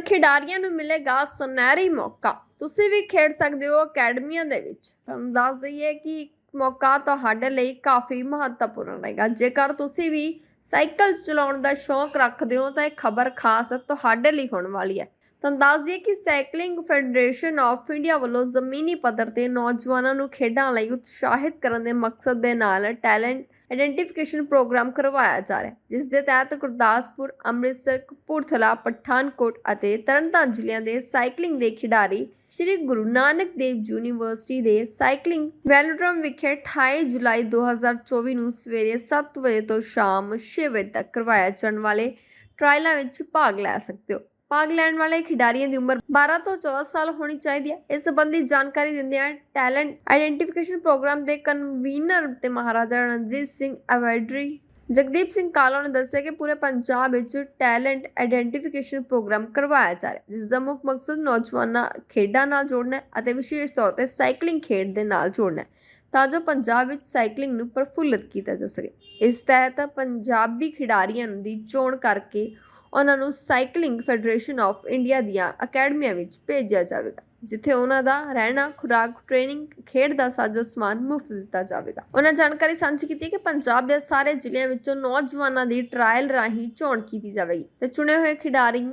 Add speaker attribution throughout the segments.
Speaker 1: ਖਿਡਾਰੀਆਂ ਨੂੰ ਮਿਲੇਗਾ ਸੁਨਹਿਰੀ ਮੌਕਾ। ਤੁਸੀਂ ਵੀ ਖੇਡ ਸਕਦੇ ਹੋ ਅਕੈਡਮੀਆਂ ਦੇ ਵਿੱਚ। ਤੁਹਾਨੂੰ ਦੱਸ ਦਈਏ ਕਿ ਮੌਕਾ ਤੁਹਾਡੇ ਲਈ ਕਾਫੀ ਮਹੱਤਵਪੂਰਨ ਰਹੇਗਾ। ਜੇਕਰ ਤੁਸੀਂ ਵੀ ਸਾਈਕਲ ਚਲਾਉਣ ਦਾ ਸ਼ੌਂਕ ਰੱਖਦੇ ਹੋ ਤਾਂ ਇਹ ਖਬਰ ਖਾਸ ਤੁਹਾਡੇ ਲਈ ਹੋਣ ਵਾਲੀ ਹੈ। ਤੁਹਾਨੂੰ ਦੱਸ ਦਈਏ ਕਿ ਸਾਈਕਲਿੰਗ ਫੈਡਰੇਸ਼ਨ ਆਫ ਇੰਡੀਆ ਵੱਲੋਂ ਜ਼ਮੀਨੀ ਪੱਧਰ ਤੇ ਨੌਜਵਾਨਾਂ ਨੂੰ ਖੇਡਾਂ ਲਈ ਉਤਸ਼ਾਹਿਤ ਕਰਨ ਦੇ ਮਕਸਦ ਦੇ ਨਾਲ ਟੈਲੈਂਟ ਆਇਡੈਂਟੀਫਿਕੇਸ਼ਨ ਪ੍ਰੋਗਰਾਮ ਕਰਵਾਇਆ ਜਾ ਰਿਹਾ ਹੈ, ਜਿਸ ਦੇ ਤਹਿਤ ਗੁਰਦਾਸਪੁਰ, ਅੰਮ੍ਰਿਤਸਰ, ਕਪੂਰਥਲਾ, ਪਠਾਨਕੋਟ ਅਤੇ ਤਰਨਤਾਰਨ ਜ਼ਿਲ੍ਹਿਆਂ ਦੇ ਸਾਈਕਲਿੰਗ ਦੇ ਖਿਡਾਰੀ ਸ਼੍ਰੀ ਗੁਰੂ ਨਾਨਕ ਦੇਵ ਯੂਨੀਵਰਸਿਟੀ ਦੇ ਸਾਈਕਲਿੰਗ ਵੈਲੋਡਰਮ ਵਿਖੇ 28 ਜੁਲਾਈ 2024 ਨੂੰ ਸਵੇਰੇ 7 ਵਜੇ ਤੋਂ ਸ਼ਾਮ 6 ਵਜੇ ਤੱਕ ਕਰਵਾਇਆ ਜਾਣ ਵਾਲੇ ਟ੍ਰਾਇਲਾਂ ਵਿੱਚ ਭਾਗ ਲੈ ਸਕਦੇ ਹੋ। ਭਾਗ ਲੈਣ ਵਾਲੇ ਖਿਡਾਰੀਆਂ ਦੀ ਉਮਰ 12 ਤੋਂ 14 ਸਾਲ ਹੋਣੀ ਚਾਹੀਦੀ ਹੈ। ਇਸ ਸੰਬੰਧੀ ਜਾਣਕਾਰੀ ਦਿੰਦਿਆਂ ਟੈਲੈਂਟ ਆਇਡੈਂਟੀਫਿਕੇਸ਼ਨ ਪ੍ਰੋਗਰਾਮ ਦੇ ਕਨਵੀਨਰ ਤੇ ਮਹਾਰਾਜਾ ਰਣਜੀਤ ਸਿੰਘ ਅਵੈਡਰੀ ਜਗਦੀਪ ਸਿੰਘ ਕਾਲੋ ਨੇ ਦੱਸਿਆ ਕਿ ਪੂਰੇ ਪੰਜਾਬ ਵਿੱਚ ਟੈਲੈਂਟ ਆਇਡੈਂਟੀਫਿਕੇਸ਼ਨ ਪ੍ਰੋਗਰਾਮ ਕਰਵਾਇਆ ਜਾ ਰਿਹਾ ਜਿਸ ਦਾ ਮੁੱਖ ਮਕਸਦ ਨੌਜਵਾਨਾਂ ਖੇਡਾਂ ਨਾਲ ਜੋੜਨਾ ਅਤੇ ਵਿਸ਼ੇਸ਼ ਤੌਰ ਤੇ ਸਾਈਕਲਿੰਗ ਖੇਡ ਦੇ ਨਾਲ ਜੋੜਨਾ ਤਾਂ ਜੋ ਪੰਜਾਬ ਵਿੱਚ ਸਾਈਕਲਿੰਗ ਨੂੰ ਪ੍ਰਫੁੱਲਤ ਕੀਤਾ ਜਾ ਸਕੇ। ਇਸ ਤਹਿਤ ਪੰਜਾਬੀ ਖਿਡਾਰੀਆਂ ਦੀ ਚੋਣ ਕਰਕੇ ਉਹਨਾਂ ਨੂੰ ਸਾਈਕਲਿੰਗ ਫੈਡਰੇਸ਼ਨ ਆਫ ਇੰਡੀਆ ਦੀਆਂ ਅਕੈਡਮੀਆਂ ਵਿੱਚ ਭੇਜਿਆ ਜਾਵੇਗਾ, ਜਿੱਥੇ ਉਹਨਾਂ ਦਾ ਰਹਿਣਾ, ਖੁਰਾਕ, ਟ੍ਰੇਨਿੰਗ, ਖੇਡ ਦਾ ਸਾਜੋ ਸਮਾਨ ਮੁਫਤ ਦਿੱਤਾ ਜਾਵੇਗਾ। ਉਹਨਾਂ ਜਾਣਕਾਰੀ ਸਾਂਝੀ ਕੀਤੀ ਕਿ ਪੰਜਾਬ ਦੇ ਸਾਰੇ ਜ਼ਿਲ੍ਹਿਆਂ ਵਿੱਚੋਂ ਨੌਜਵਾਨਾਂ ਦੀ ਟ੍ਰਾਇਲ ਰਾਹੀਂ ਚੋਣ ਕੀਤੀ ਜਾਵੇਗੀ ਤੇ ਚੁਣੇ ਹੋਏ ਖਿਡਾਰੀ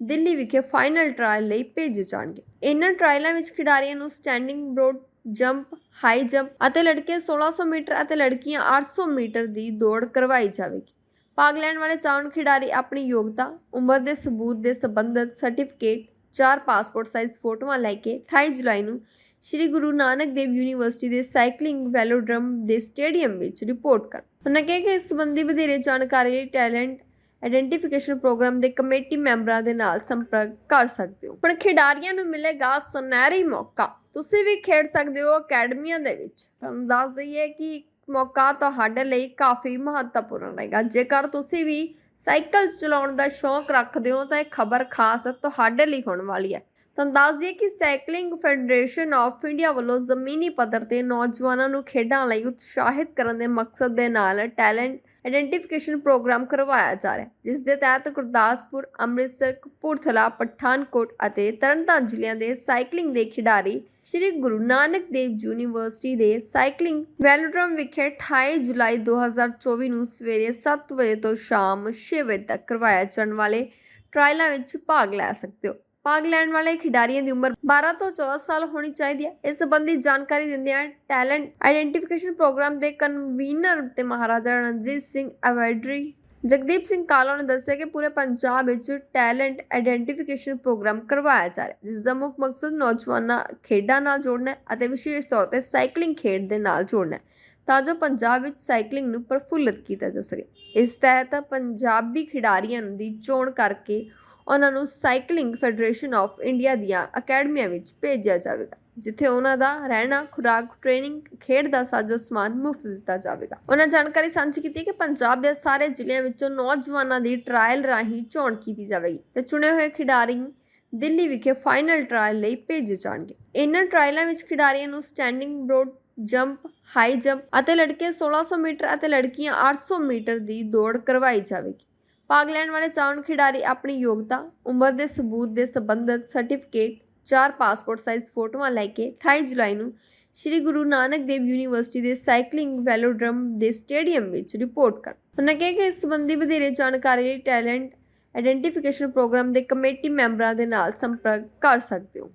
Speaker 1: ਦਿੱਲੀ ਵਿਖੇ ਫਾਈਨਲ ਟ੍ਰਾਇਲ ਲਈ ਭੇਜੇ ਜਾਣਗੇ। ਇਹਨਾਂ ਟ੍ਰਾਇਲਾਂ ਵਿੱਚ ਖਿਡਾਰੀਆਂ ਨੂੰ standing broad jump high jump ਅਤੇ ਲੜਕੇ 1600 ਮੀਟਰ ਅਤੇ ਲੜਕੀਆਂ 800 ਮੀਟਰ ਦੀ ਦੌੜ ਕਰਵਾਈ ਜਾਵੇਗੀ। ਭਾਗ ਲੈਣ ਵਾਲੇ ਚਾਉਣ ਖਿਡਾਰੀ ਆਪਣੀ ਯੋਗਤਾ, ਉਮਰ ਦੇ ਸਬੂਤ ਦੇ ਸੰਬੰਧਿਤ ਸਰਟੀਫਿਕੇਟ ਚਾਰ ਪਾਸਪੋਰਟ ਸਾਈਜ਼ ਫੋਟੋਆਂ ਲੈ ਕੇ 28 ਜੁਲਾਈ ਨੂੰ ਸ਼੍ਰੀ ਗੁਰੂ ਨਾਨਕ ਦੇਵ ਯੂਨੀਵਰਸਿਟੀ ਦੇ ਸਾਈਕਲਿੰਗ ਵੈਲੋਡਰਮ ਦੇ ਸਟੇਡੀਅਮ ਵਿੱਚ ਰਿਪੋਰਟ ਕਰਨ ਉਹਨਾਂ ਕਿਹਾ ਕਿ ਇਸ ਸੰਬੰਧੀ ਵਧੇਰੇ ਜਾਣਕਾਰੀ ਲਈ ਟੈਲੈਂਟ ਆਇਡੈਂਟੀਫਿਕੇਸ਼ਨ ਪ੍ਰੋਗਰਾਮ ਦੇ ਕਮੇਟੀ ਮੈਂਬਰਾਂ ਦੇ ਨਾਲ ਸੰਪਰਕ ਕਰ ਸਕਦੇ ਹੋ। ਹੁਣ ਖਿਡਾਰੀਆਂ ਨੂੰ ਮਿਲੇਗਾ ਸੁਨਹਿਰੀ ਮੌਕਾ। ਤੁਸੀਂ ਵੀ ਖੇਡ ਸਕਦੇ ਹੋ ਅਕੈਡਮੀਆਂ ਦੇ ਵਿੱਚ। ਤੁਹਾਨੂੰ ਦੱਸ ਦਈਏ ਕਿ ਮੌਕਾ ਤੁਹਾਡੇ ਲਈ ਕਾਫੀ ਮਹੱਤਵਪੂਰਨ ਰਹੇਗਾ। ਜੇਕਰ ਤੁਸੀਂ ਵੀ ਸਾਈਕਲ ਚਲਾਉਣ ਦਾ ਸ਼ੌਂਕ ਰੱਖਦੇ ਹੋ, ਤਾਂ ਇਹ ਖਬਰ ਖਾਸ ਤੁਹਾਡੇ ਲਈ ਹੋਣ ਵਾਲੀ ਹੈ। ਤੁਹਾਨੂੰ ਦੱਸ ਦਈਏ ਕਿ ਸਾਈਕਲਿੰਗ ਫੈਡਰੇਸ਼ਨ ਆਫ ਇੰਡੀਆ ਵੱਲੋਂ ਜ਼ਮੀਨੀ ਪੱਧਰ ਤੇ ਨੌਜਵਾਨਾਂ ਨੂੰ ਖੇਡਾਂ ਲਈ ਉਤਸ਼ਾਹਿਤ ਕਰਨ ਦੇ ਮਕਸਦ ਦੇ ਨਾਲ ਟੈਲੈਂਟ ਆਇਡੈਂਟੀਫਿਕੇਸ਼ਨ ਪ੍ਰੋਗਰਾਮ ਕਰਵਾਇਆ ਜਾ ਰਿਹਾ ਹੈ, ਜਿਸ ਦੇ ਤਹਿਤ ਗੁਰਦਾਸਪੁਰ, ਅੰਮ੍ਰਿਤਸਰ, ਕਪੂਰਥਲਾ, ਪਠਾਨਕੋਟ ਅਤੇ ਤਰਨਤਾਰਨ ਜ਼ਿਲ੍ਹਿਆਂ ਦੇ ਸਾਈਕਲਿੰਗ ਦੇ ਖਿਡਾਰੀ ਸ਼੍ਰੀ ਗੁਰੂ ਨਾਨਕ ਦੇਵ ਯੂਨੀਵਰਸਿਟੀ ਦੇ ਸਾਈਕਲਿੰਗ ਵੈਲੋਡਰਮ ਵਿਖੇ 28 ਜੁਲਾਈ 2024 ਨੂੰ ਸਵੇਰੇ 7 ਵਜੇ ਤੋਂ ਸ਼ਾਮ 6 ਵਜੇ ਤੱਕ ਕਰਵਾਇਆ ਜਾਣ ਵਾਲੇ ਟ੍ਰਾਇਲਾਂ ਵਿੱਚ ਭਾਗ ਲੈ ਸਕਦੇ ਹੋ। ਭਾਗ ਲੈਣ ਵਾਲੇ ਖਿਡਾਰੀਆਂ ਦੀ ਉਮਰ 12 ਤੋਂ 14 ਸਾਲ ਹੋਣੀ ਚਾਹੀਦੀ ਹੈ। ਇਸ ਸੰਬੰਧੀ ਜਾਣਕਾਰੀ ਦਿੰਦਿਆਂ ਟੈਲੈਂਟ ਆਇਡੈਂਟੀਫਿਕੇਸ਼ਨ ਪ੍ਰੋਗਰਾਮ ਦੇ ਕਨਵੀਨਰ ਤੇ ਮਹਾਰਾਜਾ ਰਣਜੀਤ ਸਿੰਘ ਅਵੈਡਰੀ ਜਗਦੀਪ ਸਿੰਘ ਕਾਲੋ ਨੇ ਦੱਸਿਆ ਕਿ ਪੂਰੇ ਪੰਜਾਬ ਵਿੱਚ ਟੈਲੈਂਟ ਆਇਡੈਂਟੀਫਿਕੇਸ਼ਨ ਪ੍ਰੋਗਰਾਮ ਕਰਵਾਇਆ ਜਾ ਰਿਹਾ ਜਿਸ ਦਾ ਮੁੱਖ ਮਕਸਦ ਨੌਜਵਾਨਾਂ ਖੇਡਾਂ ਨਾਲ ਜੋੜਨਾ ਅਤੇ ਵਿਸ਼ੇਸ਼ ਤੌਰ ਤੇ ਸਾਈਕਲਿੰਗ ਖੇਡ ਦੇ ਨਾਲ ਜੋੜਨਾ ਤਾਂ ਜੋ ਪੰਜਾਬ ਵਿੱਚ ਸਾਈਕਲਿੰਗ ਨੂੰ ਪ੍ਰਫੁੱਲਤ ਕੀਤਾ ਜਾ ਸਕੇ। ਇਸ ਤਹਿਤ ਪੰਜਾਬੀ ਖਿਡਾਰੀਆਂ ਦੀ ਚੋਣ ਕਰਕੇ ਉਹਨਾਂ ਨੂੰ ਸਾਈਕਲਿੰਗ ਫੈਡਰੇਸ਼ਨ ਆਫ ਇੰਡੀਆ ਦੀਆਂ ਅਕੈਡਮੀਆਂ ਵਿੱਚ ਭੇਜਿਆ ਜਾਵੇਗਾ, ਜਿੱਥੇ ਉਹਨਾਂ ਦਾ ਰਹਿਣਾ, ਖੁਰਾਕ ਟ੍ਰੇਨਿੰਗ ਖੇਡ ਦਾ ਸਾਜੋ ਸਮਾਨ ਮੁਫਤ ਦਿੱਤਾ ਜਾਵੇਗਾ। ਉਹਨਾਂ ਜਾਣਕਾਰੀ ਸਾਂਝੀ ਕੀਤੀ ਕਿ ਪੰਜਾਬ ਦੇ ਸਾਰੇ ਜ਼ਿਲ੍ਹਿਆਂ ਵਿੱਚੋਂ ਨੌਜਵਾਨਾਂ ਦੀ ਟ੍ਰਾਇਲ ਰਾਹੀਂ ਚੋਣ ਕੀਤੀ ਜਾਵੇਗੀ ਤੇ ਚੁਣੇ ਹੋਏ ਖਿਡਾਰੀ ਦਿੱਲੀ ਵਿਖੇ ਫਾਈਨਲ ਟ੍ਰਾਇਲ ਲਈ ਭੇਜੇ ਜਾਣਗੇ। ਇਹਨਾਂ ਟ੍ਰਾਇਲਾਂ ਵਿੱਚ ਖਿਡਾਰੀਆਂ ਨੂੰ standing broad jump high jump ਅਤੇ ਲੜਕੇ 1600 ਮੀਟਰ ਅਤੇ ਲੜਕੀਆਂ 800 ਮੀਟਰ ਦੀ ਦੌੜ ਕਰਵਾਈ ਜਾਵੇਗੀ। ਭਾਗ ਲੈਣ ਵਾਲੇ ਚਾਉਣ ਖਿਡਾਰੀ ਆਪਣੀ ਯੋਗਤਾ, ਉਮਰ ਦੇ ਸਬੂਤ ਦੇ ਸੰਬੰਧਿਤ ਸਰਟੀਫਿਕੇਟ ਚਾਰ ਪਾਸਪੋਰਟ ਸਾਈਜ਼ ਫੋਟੋਆਂ ਲੈ ਕੇ 28 ਜੁਲਾਈ ਨੂੰ ਸ਼੍ਰੀ ਗੁਰੂ ਨਾਨਕ ਦੇਵ ਯੂਨੀਵਰਸਿਟੀ ਦੇ ਸਾਈਕਲਿੰਗ ਵੈਲੋਡਰਮ ਦੇ ਸਟੇਡੀਅਮ ਵਿੱਚ ਰਿਪੋਰਟ ਕਰਨ ਉਹਨਾਂ ਕਿਹਾ ਕਿ ਇਸ ਸੰਬੰਧੀ ਵਧੇਰੇ ਜਾਣਕਾਰੀ ਲਈ ਟੈਲੈਂਟ ਆਇਡੈਂਟੀਫਿਕੇਸ਼ਨ ਪ੍ਰੋਗਰਾਮ ਦੇ ਕਮੇਟੀ ਮੈਂਬਰਾਂ ਦੇ ਨਾਲ ਸੰਪਰਕ ਕਰ ਸਕਦੇ ਹੋ।